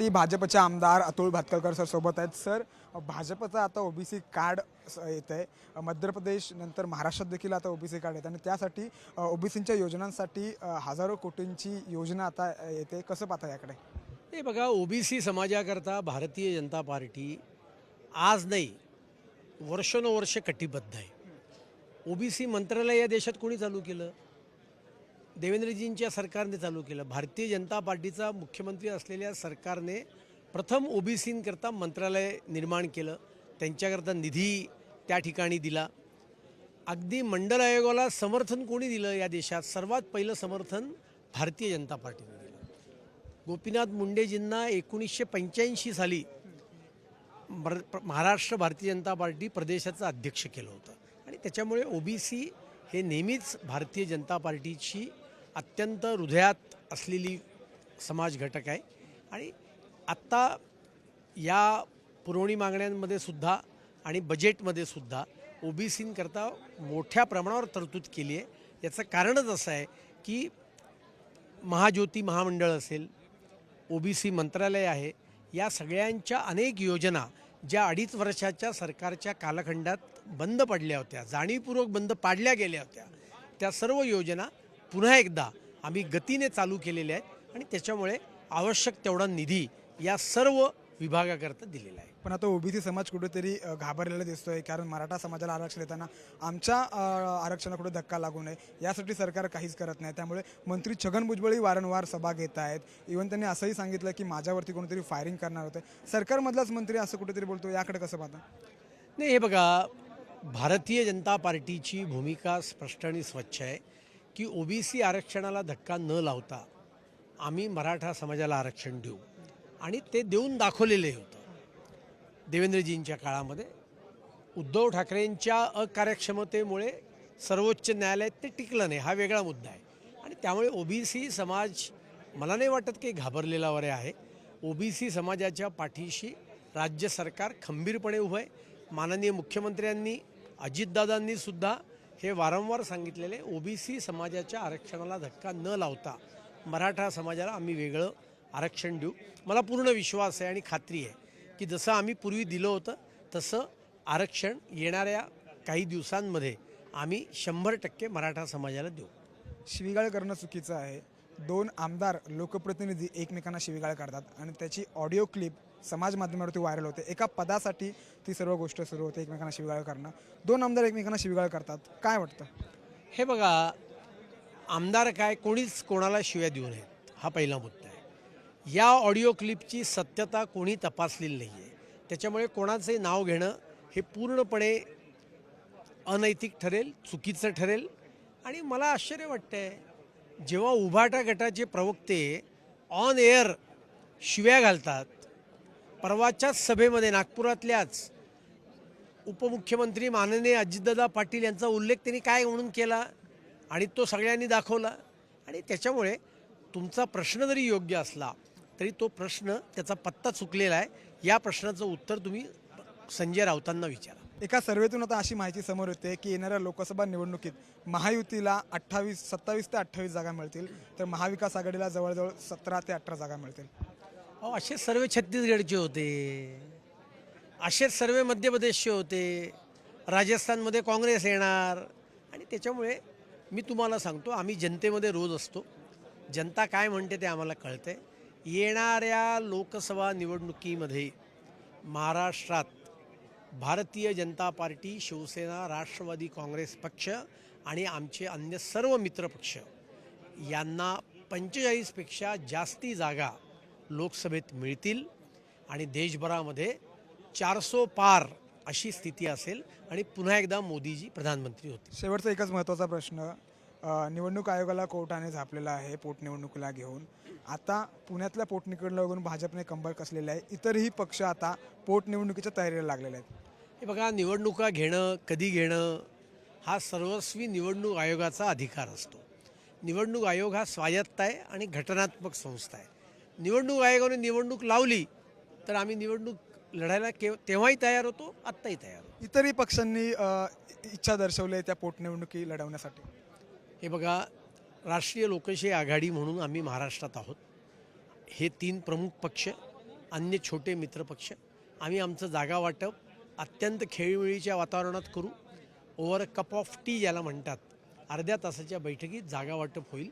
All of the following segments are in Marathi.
यासाठी भाजपचे आमदार अतुल भातकरकर सर सोबत आहेत. सर भाजपचं आता ओबीसी कार्ड येत आहे मध्य प्रदेश नंतर महाराष्ट्रात देखील आता ओबीसी कार्ड येतं आणि त्यासाठी ओबीसींच्या योजनांसाठी हजारो कोटींची योजना आता येते. कसं पाहता याकडे? हे बघा ओबीसी समाजाकरता भारतीय जनता पार्टी आज नाही वर्षानुवर्ष कटिबद्ध आहे. ओबीसी मंत्रालय या देशात कोणी चालू केलं? देवेंद्रजींच्या सरकारने चालू केलं. भारतीय जनता पार्टीचा मुख्यमंत्री असलेल्या सरकारने प्रथम ओबीसींकरता मंत्रालय निर्माण केलं. त्यांच्याकरता निधी त्या ठिकाणी दिला. अगदी मंडल आयोगाला समर्थन कोणी दिलं या देशात? सर्वात पहिलं समर्थन भारतीय जनता पार्टीने दिलं. गोपीनाथ मुंडेजींना एकोणीसशे पंच्याऐंशी साली महाराष्ट्र भारतीय जनता पार्टी प्रदेशाचं अध्यक्ष केलं होतं. आणि त्याच्यामुळे ओबीसी हे नेहमीच भारतीय जनता पार्टीची अत्यंत हृदयात असलेली समाज घटक आहे. आणि आत्ता या पुरवणी मागण्यांमध्ये सुद्धा आणि बजेटमध्ये सुद्धा ओबीसींकरता मोठ्या प्रमाणावर तरतूद केली आहे. याचं कारणच असं आहे की महाज्योती महामंडळ असेल ओबीसी मंत्रालय आहे या सगळ्यांच्या अनेक योजना ज्या अडीच वर्षाच्या सरकारच्या कालखंडात बंद पडल्या होत्या जाणीवपूर्वक बंद पाडल्या गेल्या होत्या त्या सर्व योजना पुन्हा एकदा आम्ही गतीने चालू केलेल्या आहेत आणि त्याच्यामुळे आवश्यक तेवढा निधी या सर्व विभागाकरता दिलेला आहे. पण आता ओबीसी समाज कुठेतरी घाबरलेला दिसतोय कारण मराठा समाजाला आरक्षण देताना आमच्या आरक्षणाकडे धक्का लागू नये यासाठी सरकार काहीच करत नाही. त्यामुळे मंत्री छगन भुजबळही वारंवार सभा घेत आहेत. इव्हन त्यांनी असंही सांगितलं की माझ्यावरती कोणीतरी फायरिंग करणार होते. सरकारमधलाच मंत्री असं कुठेतरी बोलतो याकडे कसं पाहता? नाही हे बघा भारतीय जनता पार्टीची भूमिका स्पष्ट आणि स्वच्छ आहे. की ओबीसी आरक्षणाला धक्का न लावता आम्ही मराठा समाजाला आरक्षण देऊ. आणि ते देऊन दाखवलेले होतं. देवेंद्रजींच्या काळामध्ये उद्धव ठाकरेंच्या अकार्यक्षमतेमुळे सर्वोच्च न्यायालयात ते टिकलं नाही. हा वेगळा मुद्दा आहे. आणि त्यामुळे ओबीसी समाज मला नाही वाटत की घाबरलेला वरे आहे. ओबीसी समाजाच्या पाठीशी राज्य सरकार खंबीरपणे उभं आहे. माननीय मुख्यमंत्र्यांनी अजितदादांनी सुद्धा हे वारंवार सांगितलेले ओबीसी समाजाच्या आरक्षणाला धक्का न लावता मराठा समाजाला आम्ही वेगळं आरक्षण देऊ. मला पूर्ण विश्वास आहे आणि खात्री आहे की जसं आम्ही पूर्वी दिलं होतं तसं आरक्षण येणाऱ्या काही दिवसांमध्ये आम्ही शंभर टक्के मराठा समाजाला देऊ. शिवीगाळ करणं चुकीचं आहे. दोन आमदार लोकप्रतिनिधी एकमेकांना शिवीगाळ करतात आणि त्याची ऑडिओ क्लिप समाज माध्यमावरती व्हायरल होते. एका पदासाठी ती सर्व गोष्ट सुरू होते एकमेकांना शिवीगाळ करणं. दोन आमदार एकमेकांना शिवीगाळ करतात. काय वाटतं? हे बघा आमदार काय कोणीच कोणाला शिव्या देऊ नयेत हा पहिला मुद्दा आहे. या ऑडिओ क्लिपची सत्यता कोणी तपासलेली नाही आहे त्याच्यामुळे कोणाचे नाव घेणं हे पूर्णपणे अनैतिक ठरेल चुकीचं ठरेल आणि मला आश्चर्य वाटतंय जेव्हा उभाटा गटाचे प्रवक्ते ऑन एअर शिव्या घालतात परवाच्याच सभेमध्ये नागपुरातल्याच उपमुख्यमंत्री माननीय अजितदादा पाटील यांचा उल्लेख त्यांनी काय म्हणून केला आणि तो सगळ्यांनी दाखवला? आणि त्याच्यामुळे तुमचा प्रश्न जरी योग्य असला तरी तो प्रश्न त्याचा पत्ता चुकलेला आहे. या प्रश्नाचं उत्तर तुम्ही संजय राऊतांना विचारा. एका सर्वेतून आता अशी माहिती समोर येते की येणाऱ्या लोकसभा निवडणुकीत महायुतीला अठ्ठावीस सत्तावीस ते अठ्ठावीस जागा मिळतील. तर महाविकास आघाडीला जवळजवळ सतरा ते अठरा जागा मिळतील. अहो असे सर्वे छत्तीसगडचे होते. असेच सर्व मध्य प्रदेशचे होते. राजस्थानमध्ये काँग्रेस येणार. आणि त्याच्यामुळे मी तुम्हाला सांगतो आम्ही जनतेमध्ये रोज असतो. जनता काय म्हणते ते आम्हाला कळतंय. येणाऱ्या लोकसभा निवडणुकीमध्ये महाराष्ट्रात भारतीय जनता पार्टी शिवसेना राष्ट्रवादी काँग्रेस पक्ष आणि आमचे अन्य सर्व मित्रपक्ष यांना पंचेचाळीसपेक्षा जास्ती जागा लोकसभेत मिळतील आणि देशभरामध्ये चारसो पार अशी स्थिती असेल आणि पुन्हा एकदा मोदीजी प्रधानमंत्री होतील. शेवटचा एकच महत्त्वाचा प्रश्न निवडणूक आयोगाला कोर्टाने झापलेला आहे पोटनिवडणुकीला घेऊन. आता पुण्यातल्या पोटनिवडणुकीला बघून भाजपने कंबर कसलेलं आहे इतरही पक्ष आता पोटनिवडणुकीच्या तयारीला लागलेले आहेत. हे बघा निवडणुका घेणं कधी घेणं हा सर्वस्वी निवडणूक आयोगाचा अधिकार असतो. निवडणूक आयोग हा स्वायत्त आहे आणि घटनात्मक संस्था आहे. निवडणूक आयोगाने निवडणूक लावली तर आम्ही निवडणूक लढायला केव तेव्हाही तयार होतो आत्ताही तयार होतो. इतरही पक्षांनी इच्छा दर्शवली आहे त्या पोटनिवडणुकी लढवण्यासाठी. हे बघा राष्ट्रीय लोकशाही आघाडी म्हणून आम्ही महाराष्ट्रात आहोत. हे तीन प्रमुख पक्ष अन्य छोटे मित्रपक्ष आम्ही आमचं जागा वाटप अत्यंत खेळीमेळीच्या वातावरणात करू. Over a cup of tea ज्याला म्हणतात. अर्ध्या तासाच्या बैठकीत जागा वाटप होईल.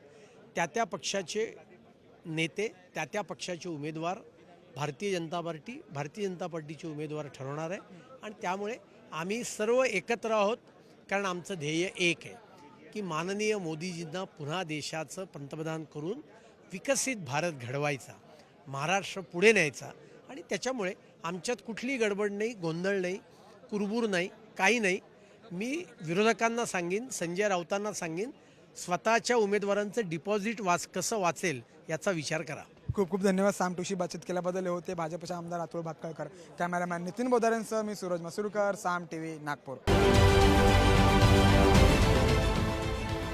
त्या त्या पक्षाचे नेते त्या त्या पक्षाचे उमेदवार भारतीय जनता पार्टी भारतीय जनता पार्टीचे उमेदवार ठरवणार आहे. आणि त्यामुळे आम्ही सर्व एकत्र आहोत कारण आमचं ध्येय एक आहे. की माननीय मोदीजींना पुन्हा देशाचं पंतप्रधान करून विकसित भारत घडवायचा महाराष्ट्र पुढे न्यायचा. आणि त्याच्यामुळे आमच्यात कुठली गडबड नाही गोंधळ नाही कुरबूर नाही काही नाही. मी विरोधकांना सांगेन संजय राऊतांना सांगेन स्वतःच्या उमेदवारांचं डिपॉझिट वाच कसं वाचेल याचा विचार करा. खूप खूप धन्यवाद. साम टूशी बातचीत केल्याबद्दल हे होते भाजपचे आमदार अतुल भातकळकर कॅमेरामॅन नितीन बोधारेंसह मी सूरज मसुरकर साम टी व्ही नागपूर.